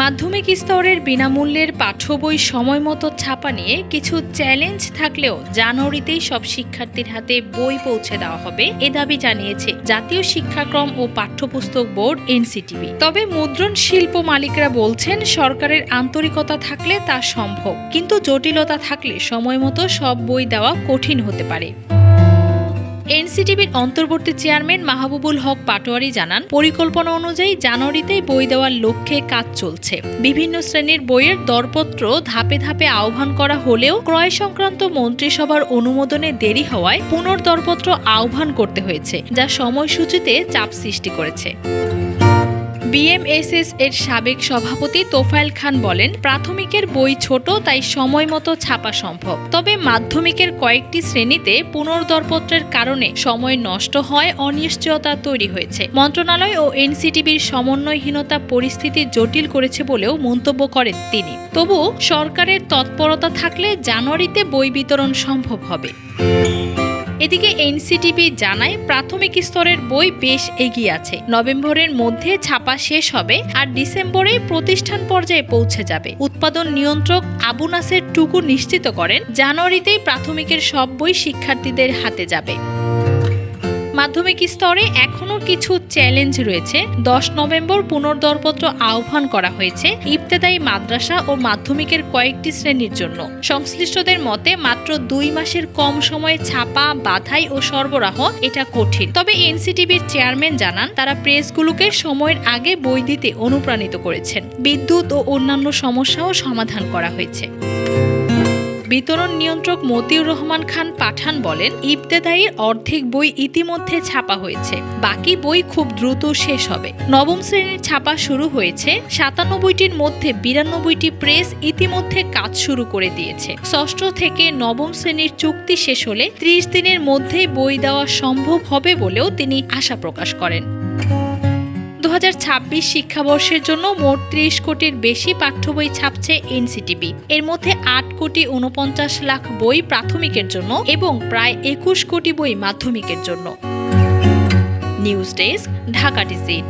মাধ্যমিক স্তরের বিনামূল্যের পাঠ্য বই সময় মতো ছাপা নিয়ে কিছু চ্যালেঞ্জ থাকলেও জানুয়ারিতেই সব শিক্ষার্থীর হাতে বই পৌঁছে দেওয়া হবে, এ দাবি জানিয়েছে জাতীয় শিক্ষাক্রম ও পাঠ্যপুস্তক বোর্ড এনসিটিভি। তবে মুদ্রণ শিল্প মালিকরা বলছেন, সরকারের আন্তরিকতা থাকলে তা সম্ভব, কিন্তু জটিলতা থাকলে সময় মতো সব বই দেওয়া কঠিন হতে পারে। এনসিটিভির অন্তর্বর্তী চেয়ারম্যান মাহবুবুল হক পাটোয়ারি জানান, পরিকল্পনা অনুযায়ী জানুয়ারিতেই বই দেওয়ার লক্ষ্যে কাজ চলছে। বিভিন্ন শ্রেণির বইয়ের দরপত্র ধাপে ধাপে আহ্বান করা হলেও ক্রয় সংক্রান্ত মন্ত্রিসভার অনুমোদনে দেরি হওয়ায় পুনর্দরপত্র আহ্বান করতে হয়েছে, যা সময়সূচিতে চাপ সৃষ্টি করেছে। বিএমএসএস এর সাবেক সভাপতি তোফায়েল খান বলেন, প্রাথমিকের বই ছোট, তাই সময় মতো ছাপা সম্ভব। তবে মাধ্যমিকের কয়েকটি শ্রেণীতে পুনর্দরপত্রের কারণে সময় নষ্ট হয়, অনিশ্চয়তা তৈরি হয়েছে। মন্ত্রণালয় ও এনসিটিভির সমন্বয়হীনতা পরিস্থিতি জটিল করেছে বলেও মন্তব্য করেন তিনি। তবু সরকারের তৎপরতা থাকলে জানুয়ারিতে বই বিতরণ সম্ভব হবে। এদিকে এনসিটিভি জানায় প্রাথমিক স্তরের বই বেশ এগিয়ে আছে। নভেম্বরের মধ্যে ছাপা শেষ হবে আর ডিসেম্বরে প্রতিষ্ঠান পর্যায়ে পৌঁছে যাবে। উৎপাদন নিয়ন্ত্রক আবু নাসের টুকু নিশ্চিত করেন, জানুয়ারিতেই প্রাথমিকের সব বই শিক্ষার্থীদের হাতে যাবে। মাধ্যমিক স্তরে এখনও কিছু চ্যালেঞ্জ রয়েছে। দশ নভেম্বর পুনর্দরপত্র আহ্বান করা হয়েছে ইবতেদায়ী মাদ্রাসা ও মাধ্যমিকের কয়েকটি শ্রেণির জন্য। সংশ্লিষ্টদের মতে মাত্র দুই মাসের কম সময়ে ছাপা, বাধাই ও সরবরাহ এটা কঠিন। তবে এনসিটিভির চেয়ারম্যান জানান, তারা প্রেসগুলোকে সময়ের আগে বই দিতে অনুপ্রাণিত করেছেন। বিদ্যুৎ ও অন্যান্য সমস্যাও সমাধান করা হয়েছে। বিতরণ নিয়ন্ত্রক মতিউর রহমান খান পাঠান বলেন ইবতেদায়ীর অর্ধেক বই ইতিমধ্যে ছাপা হয়েছে। বাকি বই খুব দ্রুত শেষ হবে। নবম শ্রেণির ছাপা শুরু হয়েছে। সাতানব্বইটির মধ্যে বিরানব্বইটি প্রেস ইতিমধ্যে কাজ শুরু করে দিয়েছে। ষষ্ঠ থেকে নবম শ্রেণির চুক্তি শেষ হলে ত্রিশ দিনের মধ্যেই বই দেওয়া সম্ভব হবে বলেও তিনি আশা প্রকাশ করেন। দু হাজার ছাব্বিশ শিক্ষাবর্ষের জন্য মোট ত্রিশ কোটির বেশি পাঠ্য বই ছাপছে এনসিটিবি এর মধ্যে আট কোটি উনপঞ্চাশ লাখ বই প্রাথমিকের জন্য এবং প্রায় একুশ কোটি বই মাধ্যমিকের জন্য। News desk, Dhaka digit